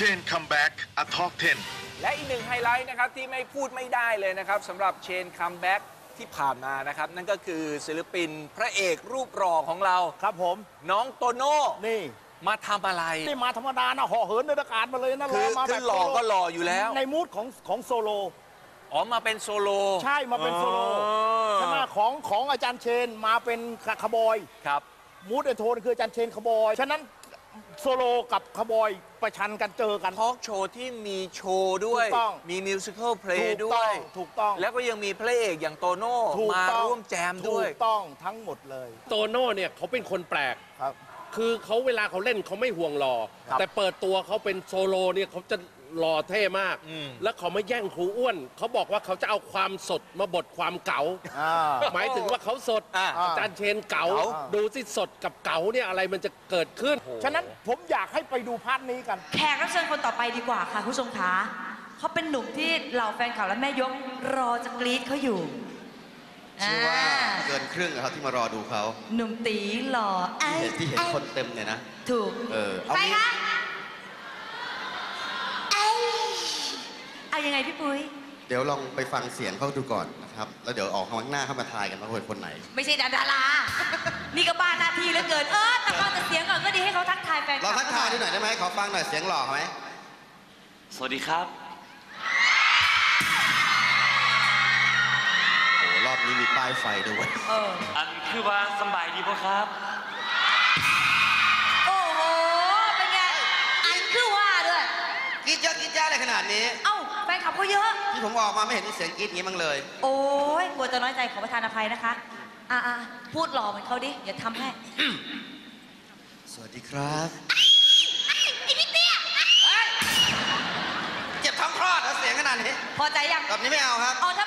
Chain Comeback a Talk 10 และอีกหนึ่งไฮไลท์นะครับที่ไม่พูดไม่ได้เลยนะครับสำหรับเชนคัมแบ็กที่ผ่านมานะครับ นั่นก็คือศิลปินพระเอกรูปหล่อของเรา ครับผม น้องโตโน่นี่มาทำอะไร นี่มาธรรมดานะห่อเหินในอากาศมาเลยนะคือมาคือหล่อก็หล่ออยู่แล้ว ในมูดของของโซโล อ๋อ มาเป็นโซโล ใช่มาเป็นโซโลอ๋อใช่ไหมของของอาจารย์เชนมาเป็นคาร์บอย ครับมูดแอนโทนคืออาจารย์เชนคาร์บอย ฉะนั้น โซโลกับคาร์บอยประชันกันเจอกัน ทอล์กโชว์ที่มีโชว์ด้วย ถูกต้อง มีมิวสิควลเพลถูย์กด้ต้วอย งถูกต้องแล้วก็ยังมีพระเอกอย่างโตโน่ถูกมาต้องร่วมแจมด้วย ถูกต้องทั้งหมดเลยโตโน่เนี่ยเขาเป็นคนแปลก ครับ คือเขาเวลาเขาเล่นเขาไม่ห่วงหล่อครับแต่เปิดตัวเขาเป็นโซโลเนี่ยเขาจะหล่อเท่มาก อืม แล้วเขาไม่แย่งครูอ้วน เขาบอกว่าเขาจะเอาความสดมาบดความเก๋า อ่า หมายถึงว่าเขาสด อ่า อาจารย์เชนเก๋า เก๋า ดูสิสดกับเก๋าเนี่ยอะไรมันจะเกิดขึ้น ฉะนั้นผมอยากให้ไปดูพาร์ทนี้กัน แขกรับเชิญคนต่อไปดีกว่าค่ะคุณผู้ชมคะเขาเป็นหนุ่มที่เหล่าแฟนคลับและแม่ยกรอจะกรี๊ดเขาอยู่ เชื่อว่าอ่าเกินครึ่งนะครับที่มารอดูเขาหนุ่มตีหล่อไอ้เห็นที่เห็นไอ้คนเต็มเนี่ยนะ ถูก เออเอาใครงี้คะไอ้เอายังไงพี่ปุ้ย เดี๋ยวลองไปฟังเสียงเขาดูก่อนนะครับ แล้วเดี๋ยวออกข้างหน้าเข้ามาทายกันว่าเป็นคนไหน ไม่ใช่ดารา นี่ก็บ้านหน้าที่เหลือเกิน เออแต่ฟังแต่เสียงก่อนก็ดีให้เขาทักทายแฟนคลลัองบทักทายดูหน่อยได้ไหมขอฟังหน่อยเสียงหล่อไหมสวัสดีครับ นี้มีป้ายไฟด้วยเออ อันคือว่าสำบายดีปะครับ โอ้โห เป็นไง อันคือว่าด้วย กรีดเยอะกรีดเยอะอะไรขนาดนี้ เอ้าแฟนคลับเขาเยอะ ที่ผมออกมาไม่เห็นมีเสียงกรีดอย่างนี้บ้างเลย โอ้ยกลัวจะน้อยใจขอประทานอภัยนะคะ อ่าพูดหล่อเหมือนเขาดิ อย่าทำให้ สวัสดีครับ ไอ้พี่เตี้ยเจ็บท้องคลอดแล้วเสียงขนาดนี้ พอใจยัง แบบนี้ไม่เอาครับ เอาถ้า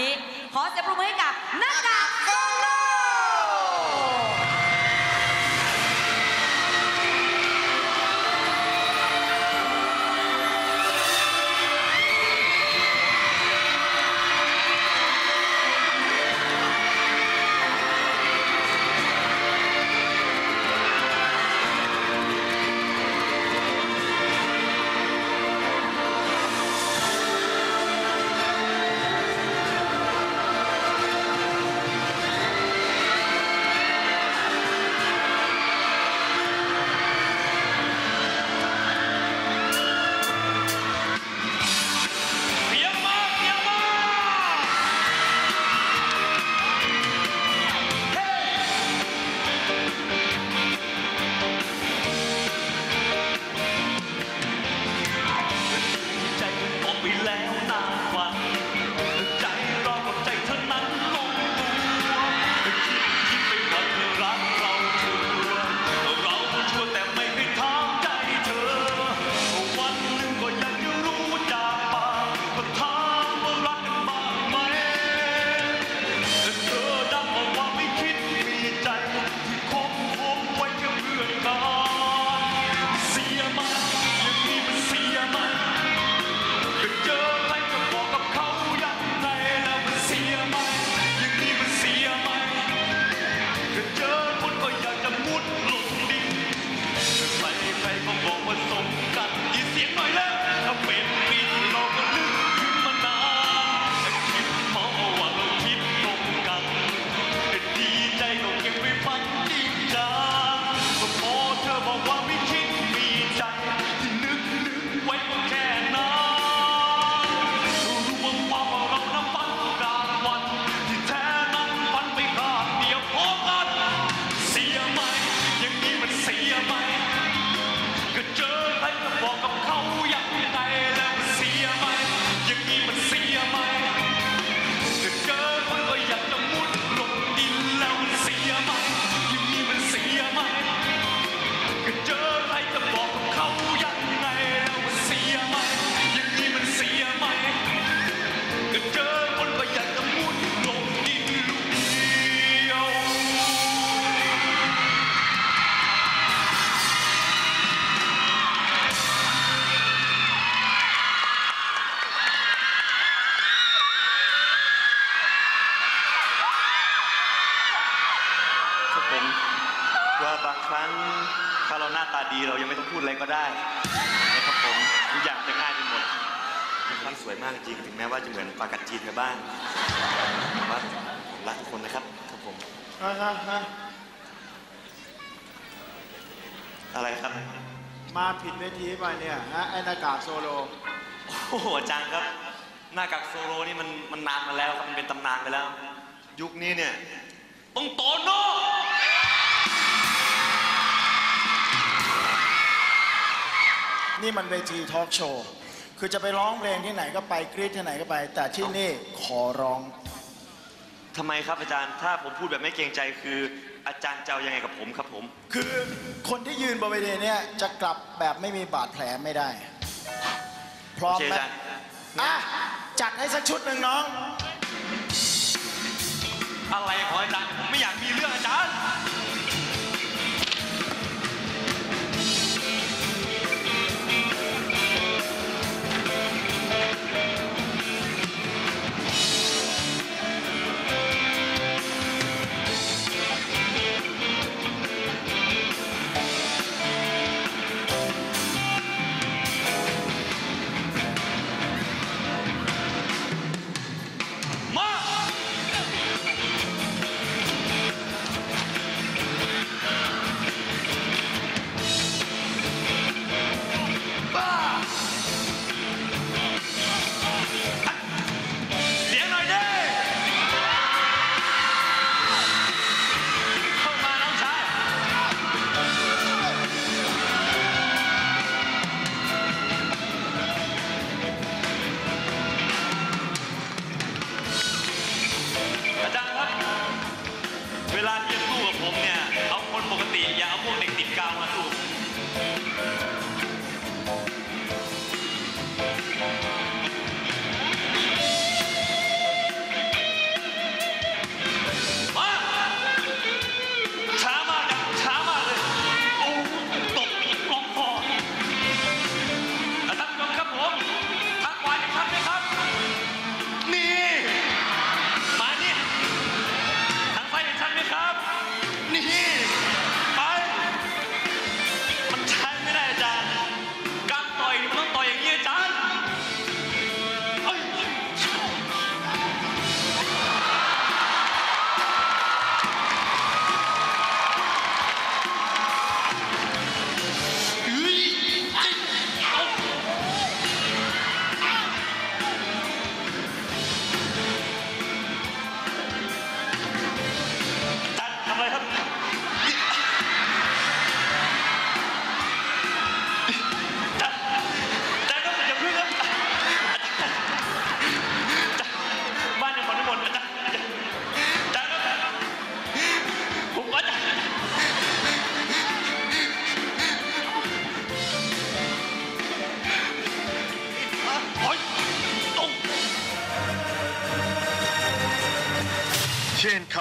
นี้ ขอเสียงปรบมือให้กับหน้ากาก เราหน้าตาดีเรายังไม่ต้องพูดอะไรก็ได้นะครับผมทุกอย่างจะง่ายไปหมดท่านสวยมากจริงถึงแม้ว่าจะเหมือนปลากัดจีนไปบ้างแต่ว่าผมรักทุกคนนะครับครับผมอะไรครับ มาผิดเวทีไปเนี่ยนะไอ้หน้ากากโซโลโอ้โหอาจารย์ครับ หน้ากากโซโลนี่มันมันนานมาแล้วครับมันเป็นตำนานไปแล้ว ยุคนี้เนี่ยต้องโตโน่ นี่มันเวทีทอล์กโชว์คือจะไปร้องเพลงที่ไหนก็ไปกรี๊ดที่ไหนก็ไป แต่ที่นี่ขอร้องทำไมครับอาจารย์ถ้าผมพูดแบบไม่เกรงใจคืออาจารย์จะเอายังไงกับผมครับผม คือคนที่ยืนบนเวทีเนี่ยจะกลับแบบไม่มีบาดแผลไม่ได้ พร้อมโอเคไหมอาจารย์ อะจัดให้สักชุดหนึ่งน้อง อะไรของอาจารย์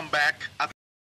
ม Chain Comeback